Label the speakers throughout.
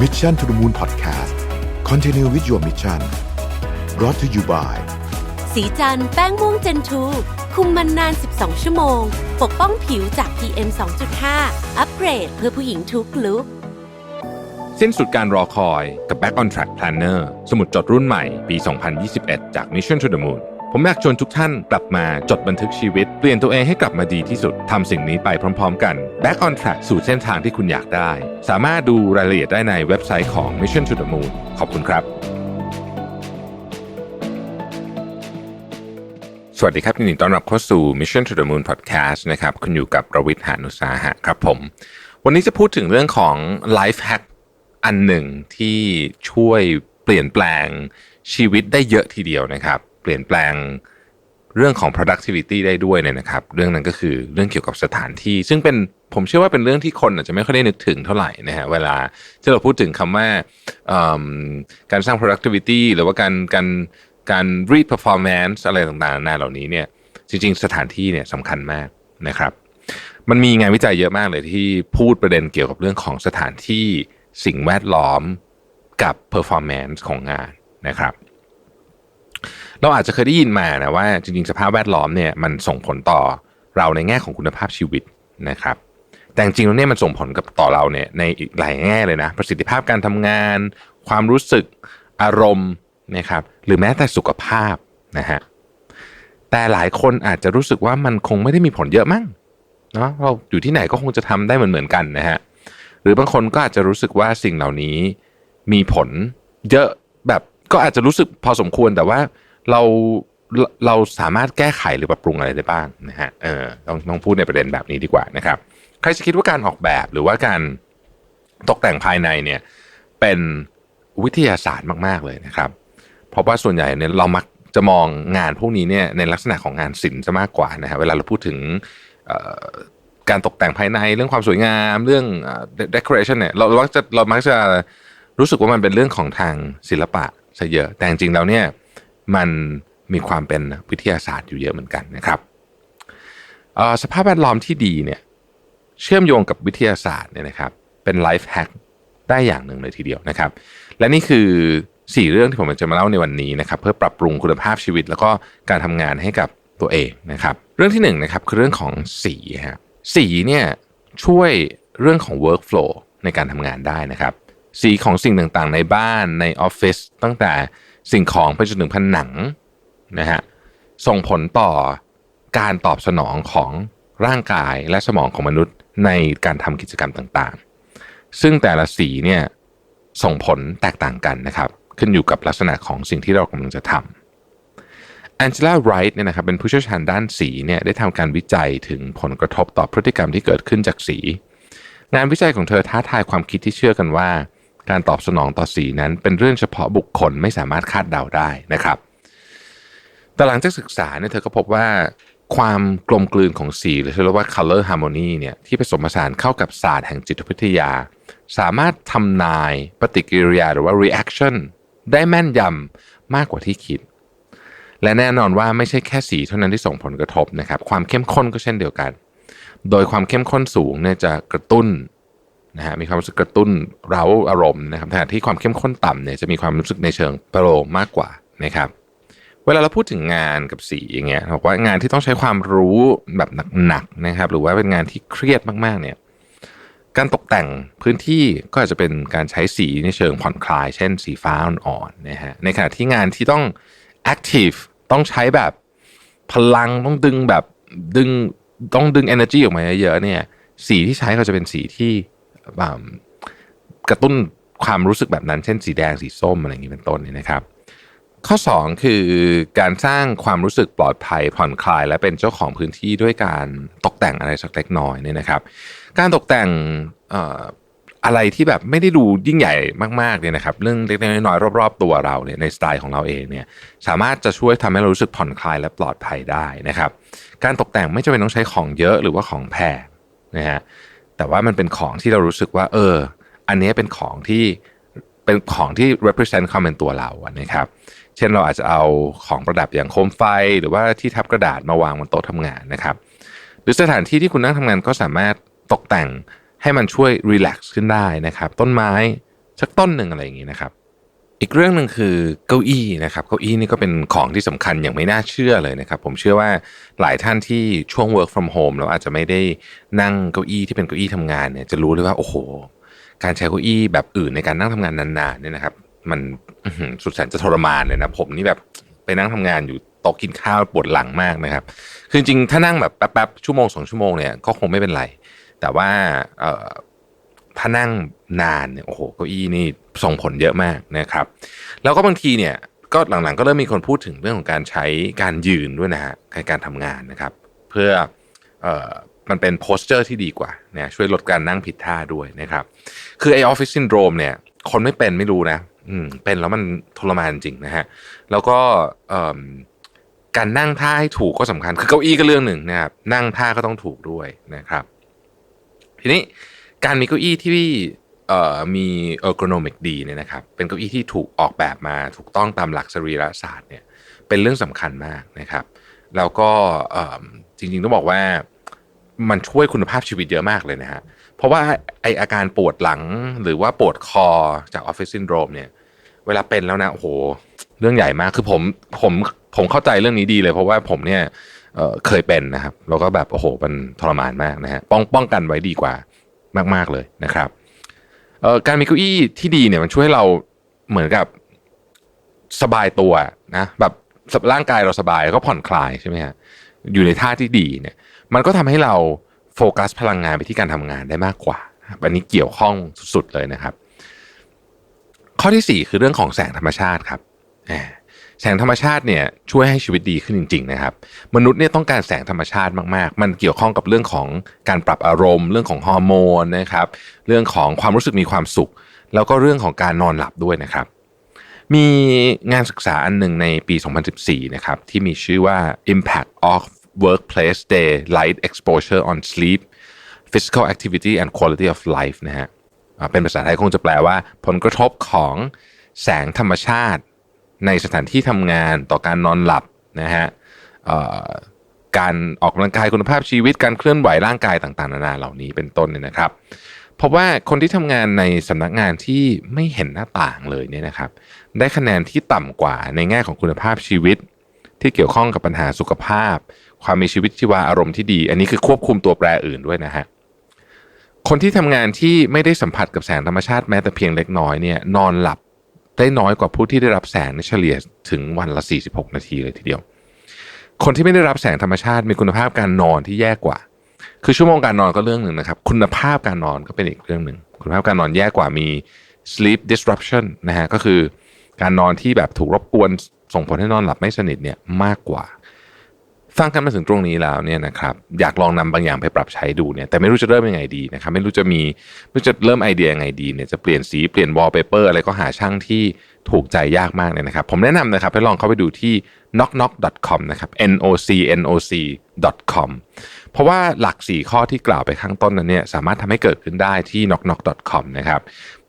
Speaker 1: Mission to the Moon Podcast Continue with your mission brought to you by
Speaker 2: สีจันแป้งม่วงเจนทูคุมมันนาน 12 ชั่วโมง ปกป้องผิวจาก PM 2.5 อัปเกรดเพื่อผู้หญิงทุกลุก
Speaker 3: สิ้นสุดการรอคอยกับ Back on Track Planner สมุดจดรุ่นใหม่ปี 2021 จาก Mission to the Moon ผมอยากชวนทุกท่านกลับมาจดบันทึกชีวิต เปลี่ยนตัวเองให้กลับมาดีที่สุดทำสิ่งนี้ไปพร้อม ๆ กัน Back on Track สู่เส้นทางที่คุณอยากได้ สามารถดูรายละเอียดได้ในเว็บไซต์ของ Mission to the Moon ขอบคุณครับ สวัสดีครับยินดีต้อนรับเข้าสู่ Mission to the Moon Podcast นะครับ คุณอยู่กับประวิทย์หานุสาหะครับผม วันนี้จะพูดถึงเรื่องของ Life Hack อันหนึ่งที่ช่วยเปลี่ยนแปลงชีวิตได้เยอะทีเดียวนะครับ ปลี่ยนแปลงเรื่องของ productivity ได้ด้วยเนี่ยนะครับ เรื่องนั้นก็คือเรื่องเกี่ยวกับสถานที่ ซึ่งเป็นผมเชื่อว่าเป็นเรื่องที่คนอาจจะไม่ค่อยได้นึกถึงเท่าไหร่นะฮะเวลาที่เราพูดถึงคำว่าการสร้าง productivity หรือว่าการการการ read performance อะไรต่างๆนานาเหล่านี้เนี่ยจริง ๆ สถานที่เนี่ยสำคัญมากนะครับ มันมีงานวิจัยเยอะมากเลยที่พูดประเด็นเกี่ยวกับเรื่องของสถานที่สิ่งแวดล้อมกับ performance ของงานนะครับ เราอาจจะเคยได้ยินมานะว่าจริงๆสภาพแวดล้อมเนี่ยมันส่งผลต่อเราในแง่ของคุณภาพชีวิตนะครับ แต่จริงๆแล้วเนี่ยมันส่งผลกับต่อเราเนี่ยในอีกหลายแง่เลยนะ ประสิทธิภาพการทำงาน ความรู้สึกอารมณ์นะครับ หรือแม้แต่สุขภาพนะฮะแต่หลายคนอาจจะรู้สึกว่ามันคงไม่ได้มีผลเยอะมั้งเนาะเราอยู่ที่ไหนก็คงจะทำได้เหมือนเหมือนๆกันนะฮะหรือบางคนก็อาจจะรู้สึกว่าสิ่งเหล่านี้มีผลเยอะแบบก็อาจจะรู้สึกพอสมควรแต่ว่า เราเราสามารถแก้ไขหรือปรับปรุงอะไรได้บ้างนะฮะเออต้องต้องพูดในประเด็นแบบนี้ดีกว่านะครับ ใครจะคิดว่าการออกแบบหรือว่าการตกแต่งภายในเนี่ยเป็นวิทยาศาสตร์มาก ๆ เลยนะครับ เพราะว่าส่วนใหญ่เนี่ยเรามักจะมองงานพวกนี้เนี่ยในลักษณะของงานศิลป์ซะมากกว่านะฮะเวลาเราพูดถึงการตกแต่งภายในเรื่องความสวยงามเรื่องเอ่อ decoration เนี่ยเราเรามักจะเรามักจะรู้สึกว่ามันเป็นเรื่องของทางศิลปะซะเยอะแต่จริงๆแล้วเนี่ย มันมีความเป็นวิทยาศาสตร์อยู่เยอะเหมือนกันนะครับสภาพแวดล้อมที่ดีเนี่ยเชื่อมโยงกับวิทยาศาสตร์เนี่ยนะครับเป็นไลฟ์แฮกได้อย่างหนึ่งเลยทีเดียวนะครับ และนี่คือ 4 เรื่องที่ผมจะมาเล่าในวันนี้นะครับเพื่อปรับปรุงคุณภาพชีวิต แล้วก็การทำงานให้กับตัวเองนะครับ เรื่องที่1นงนะครับคือเรื่องของสีฮะสีเนี่ยช่วยเรื่องของ workflow ในการทำงานได้นะครับ สีของสิ่งต่างๆ ในบ้านในออฟฟิศตั้งแต่ สิ่งของไปจนถึงผนังนะฮะส่งผลต่อการตอบสนองของร่างกายและสมองของมนุษย์ในการทำกิจกรรมต่างๆ ซึ่งแต่ละสีเนี่ยส่งผลแตกต่างกันนะครับ ขึ้นอยู่กับลักษณะของสิ่งที่เรากำลังจะทำแองเจล่าไรท์เนี่ยนะครับเป็นผู้เชี่ยวชาญด้านสีเนี่ยได้ทำการวิจัยถึงผลกระทบต่อพฤติกรรมที่เกิดขึ้นจากสี งานวิจัยของเธอท้าทายความคิดที่เชื่อกันว่า การตอบสนองต่อสีนั้น เป็นเรื่องเฉพาะบุคคลไม่สามารถคาดเดาได้นะครับ แต่หลังจากศึกษาเนี่ยเธอก็พบว่าความกลมกลืนของสีหรือที่เรียกว่า color harmony เนี่ยที่ผสมผสานเข้ากับศาสตร์แห่งจิตวิทยา สามารถทำนายปฏิกิริยาหรือว่า reaction ได้แม่นยำมากกว่าที่คิด และแน่นอนว่าไม่ใช่แค่สีเท่านั้นที่ส่งผลกระทบนะครับ ความเข้มข้นก็เช่นเดียวกัน โดยความเข้มข้นสูงเนี่ยจะกระตุ้น นะฮะมีความรู้สึกกระตุ้นเร้าอารมณ์นะครับขณะที่ความเข้มข้นต่ำเนี่ยจะมีความรู้สึกในเชิงโปรมากกว่านะครับเวลาเราพูดถึงงานกับสีอย่างเงี้ยบอกว่างานที่ต้องใช้ความรู้แบบหนักๆนะครับ หรือว่าเป็นงานที่เครียดมากๆเนี่ยการตกแต่งพื้นที่ก็อาจจะเป็นการใช้สีในเชิงผ่อนคลาย เช่นสีฟ้าอ่อนๆนะฮะในขณะที่งานที่ต้อง active ต้องใช้แบบพลังต้องดึงแบบดึงต้องดึง energy ออกมาเยอะๆเนี่ยสีที่ใช้ก็จะเป็นสีที่ กระตุ้นความรู้สึกแบบนั้น เช่นสีแดงสีส้มอะไรอย่างนี้เป็นต้นเนี่ยนะครับ ข้อ 2 คือการสร้างความรู้สึกปลอดภัยผ่อนคลาย และเป็นเจ้าของพื้นที่ด้วยการตกแต่งอะไรสักเล็กน้อยเนี่ยนะครับ การตกแต่งอะไรที่แบบไม่ได้ดูยิ่งใหญ่มากๆเนี่ยนะครับ เรื่องเล็กๆน้อยๆรอบๆตัวเราเนี่ยในสไตล์ของเราเองเนี่ยสามารถจะช่วยทำให้เรารู้สึกผ่อนคลายและปลอดภัยได้นะครับ การตกแต่งไม่จำเป็นต้องใช้ของเยอะหรือว่าของแพงนะฮะ แต่ว่ามันเป็นของที่เรารู้สึกว่า เออ อันนี้เป็นของที่เป็นของที่ represent ความเป็นตัวเราอะนะครับเช่นเราอาจจะเอาของประดับอย่างโคมไฟ หรือว่าที่ทับกระดาษมาวางบนโต๊ะทำงานนะครับ หรือสถานที่ที่คุณนั่งทำงานก็สามารถตกแต่งให้มันช่วยรีแลกซ์ขึ้นได้นะครับ ต้นไม้สักต้นหนึ่งอะไรอย่างนี้นะครับ อีกเรื่องหนึ่งคือเก้าอี้นะครับเก้าอี้นี่ก็เป็นของที่สำคัญอย่างไม่น่าเชื่อเลยนะครับผมเชื่อว่าหลายท่านที่ช่วง work from home แล้วอาจจะไม่ได้นั่งเก้าอี้ที่เป็นเก้าอี้ทำงานเนี่ยจะรู้เลยว่าโอ้โห การใช้เก้าอี้แบบอื่นในการนั่งทำงานนานๆเนี่ยนะครับ มันสุดแสนจะทรมานเลยนะผมนี่แบบไปนั่งทำงานอยู่โต๊ะกินข้าวปวดหลังมากนะครับ คือจริงๆถ้านั่งแบบแป๊บๆชั่วโมงสองชั่วโมงเนี่ยก็คงไม่เป็นไร แต่ว่าถ้านั่งนานเนี่ยโอ้โหเก้าอี้นี่ ส่งผลเยอะมากนะครับ แล้วก็บางทีเนี่ยก็หลังๆ ก็เริ่มมีคนพูดถึงเรื่องของการใช้การยืนด้วยนะฮะในการทำงานนะครับ เพื่อเอ่อมันเป็นโพสเจอร์ที่ดีกว่าเนี่ยช่วยลดการนั่งผิดท่าด้วยนะครับ คือไอออฟฟิศซินโดรมเนี่ย คนไม่เป็นไม่รู้นะ อืมเป็นแล้วมันทรมานจริงนะฮะแล้วก็เอิ่มการนั่งท่าให้ถูกก็สำคัญ คือเก้าอี้ก็เรื่องหนึ่งนะครับ นั่งท่าก็ต้องถูกด้วยนะครับ ทีนี้การมีเก้าอี้ที่ มีเออร์โกนมิกดีเนี่ยนะครับเป็นเก้าอี้ที่ถูกออกแบบมาถูกต้องตามหลักสรีระศาสตร์เนี่ยเป็นเรื่องสำคัญมากนะครับ แล้วก็จริงๆต้องบอกว่ามันช่วยคุณภาพชีวิตเยอะมากเลยนะฮะเพราะว่าไออาการปวดหลังหรือว่าปวดคอจากออฟฟิศซินโดรมเนี่ยเวลาเป็นแล้วนะโอ้โหเรื่องใหญ่มากคือผมผมผมเข้าใจเรื่องนี้ดีเลย เพราะว่าผมเนี่ยเเคยเป็นนะครับแล้วก็แบบโอ้โหมันทรมานมากนะฮะป้องป้องกันไว้ดีกว่ามาก ๆเลยนะครับ การมีเก้าอี้ที่ดีเนี่ยมันช่วยให้เราเหมือนกับสบายตัวนะแบบร่างกายเราสบายแล้วก็ผ่อนคลายใช่ไหมฮะอยู่ในท่าที่ดีเนี่ย มันก็ทำให้เราโฟกัสพลังงานไปที่การทำงานได้มากกว่านะครับอันนี้เกี่ยวข้องสุดๆเลยนะครับ ข้อที่ 4 คือเรื่องของแสงธรรมชาติครับ แสงธรรมชาติเนี่ยช่วยให้ชีวิตดีขึ้นจริงๆนะครับ มนุษย์เนี่ยต้องการแสงธรรมชาติมากๆ มันเกี่ยวข้องกับเรื่องของการปรับอารมณ์ เรื่องของฮอร์โมนนะครับ เรื่องของความรู้สึกมีความสุข แล้วก็เรื่องของการนอนหลับด้วยนะครับ มีงานศึกษาอันหนึ่งในปี 2014 นะครับที่มีชื่อว่า Impact of Workplace Daylight Exposure on Sleep Physical Activity and Quality of Life นะฮะเป็นภาษาไทยคงจะแปลว่า ผลกระทบของแสงธรรมชาติ ในสถานที่ทำงานต่อการนอนหลับนะฮะการออกกำลังกายคุณภาพชีวิตการเคลื่อนไหวร่างกายต่างๆนานาเหล่านี้เป็นต้นเนี่ยนะครับพราะว่าคนที่ทำงานในสำนักงานที่ไม่เห็นหน้าต่างเลยเนี่ยนะครับ ได้คะแนนที่ต่ำกว่าในแง่ของคุณภาพชีวิต ที่เกี่ยวข้องกับปัญหาสุขภาพ ความมีชีวิตชีวาอารมณ์ที่ดี อันนี้คือควบคุมตัวแปรอื่นด้วยนะฮะคนที่ทำงานที่ไม่ได้สัมผัสกับแสงธรรมชาติแม้แต่เพียงเล็กน้อยเนี่ยนอนหลับ ได้น้อยกว่าผู้ที่ได้รับแสงในเฉลี่ยถึงวันละ 46 นาทีเลยทีเดียว คนที่ไม่ได้รับแสงธรรมชาติมีคุณภาพการนอนที่แย่กว่า คือชั่วโมงการนอนก็เรื่องหนึ่งนะครับ คุณภาพการนอนก็เป็นอีกเรื่องหนึ่ง คุณภาพการนอนแย่กว่ามี sleep disruption นะฮะก็คือการนอนที่แบบถูกรบกวนส่งผลให้นอนหลับไม่สนิทเนี่ยมากกว่า ฟังกันมาถึงตรงนี้แล้วเนี่ยนะครับอยากลองนำบางอย่างไปปรับใช้ดูเนี่ยแต่ไม่รู้จะเริ่มยังไงดีนะครับไม่รู้จะมีไม่รู้จะเริ่มไอเดียยังไงดีเนี่ยจะเปลี่ยนสีเปลี่ยนวอลเปเปอร์อะไรก็หาช่างที่ถูกใจยากมากเลยนะครับ ผมแนะนำนะครับให้ลองเข้าไปดูที่ knocknock.com นะครับ n o c n o c com เพราะว่าหลัก 4 ข้อที่กล่าวไปข้างต้นนั้นเนี่ยสามารถทำให้เกิดขึ้นได้ที่ knocknock.com นะครับ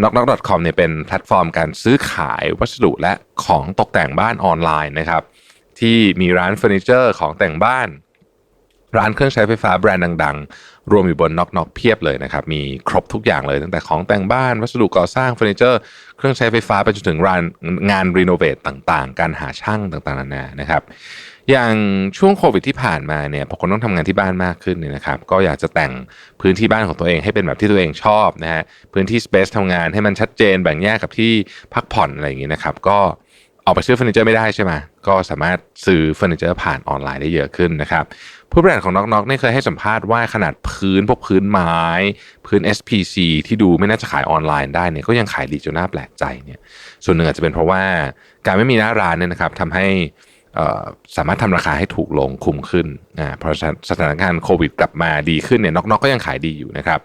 Speaker 3: knocknock.com เนี่ยเป็นแพลตฟอร์มการซื้อขายวัสดุและของตกแต่งบ้านออนไลน์นะครับ ที่มีร้านเฟอร์นิเจอร์ของแต่งบ้าน ร้านเครื่องใช้ไฟฟ้าแบรนด์ดัง ๆ รวมอยู่บนน็อกน็อกเพียบเลยนะครับ มีครบทุกอย่างเลยตั้งแต่ของแต่งบ้าน วัสดุก่อสร้างเฟอร์นิเจอร์ เครื่องใช้ไฟฟ้าไปจนถึงร้านงานรีโนเวทต่างๆ การหาช่างต่างๆนานานะครับอย่างช่วงโควิดที่ผ่านมาเนี่ยพอคนต้องทำงานที่บ้านมากขึ้นเนี่ยนะครับ ก็อยากจะแต่งพื้นที่บ้านของตัวเองให้เป็นแบบที่ตัวเองชอบนะฮะพื้นที่สเปซทำงานให้มันชัดเจนแบ่งแยกกับที่พักผ่อนอะไรอย่างนี้นะครับ ก็ ออกไปซื้อเฟอร์นิเจอร์ไม่ได้ใช่ไหมก็สามารถซื้อเฟอร์นิเจอร์ผ่านออนไลน์ได้เยอะขึ้นนะครับผู้บริหารของน็อกน็อกเนี่ยเคยให้สัมภาษณ์ว่าขนาดพื้นพวกพื้นไม้ พื้น SPC ที่ดูไม่น่าจะขายออนไลน์ได้เนี่ยก็ยังขายดีจนน่าแปลกใจเนี่ยส่วนหนึ่งอาจจะเป็นเพราะว่าการไม่มีหน้าร้านเนี่ยนะครับทำให้สามารถทำราคาให้ถูกลงคุ้มขึ้นอ่าเพราะสถานการณ์โควิดกลับมาดีขึ้นเนี่ยน็อกน็อกก็ยังขายดีอยู่นะครับ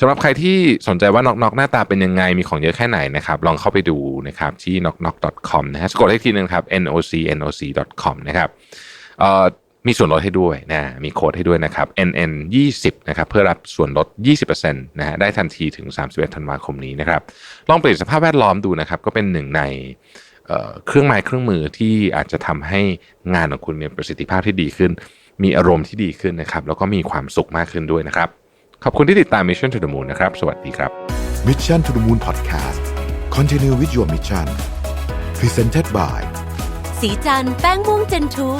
Speaker 3: สำหรับใครที่สนใจว่า knock knock หน้าตาเป็นยังไงมีของเยอะแค่ไหนนะครับ ลองเข้าไปดูนะครับที่ knock knock com นะฮะสะกดให้ทีนึงครับ noc noc com นะครับมีส่วนลดให้ด้วยนะ มีโค้ดให้ด้วยนะครับ nn 20นะครับ เพื่อรับส่วนลด 20%นะฮะ ได้ทันทีถึง 31 ธันวาคมนี้นะครับ ลองเปลี่ยนสภาพแวดล้อมดูนะครับ ก็เป็นหนึ่งในเเครื่องไม้เครื่องมือที่อาจจะทำให้งานของคุณมีประสิทธิภาพที่ดีขึ้น มีอารมณ์ที่ดีขึ้นนะครับ แล้วก็มีความสุขมากขึ้นด้วยนะครับ ขอบคุณที่ติดตาม Mission to the Moon นะครับ สวัสดีครับ
Speaker 1: Mission to the Moon Podcast Continue with your mission Presented by
Speaker 2: สีจันแป้งม่วงเจนทู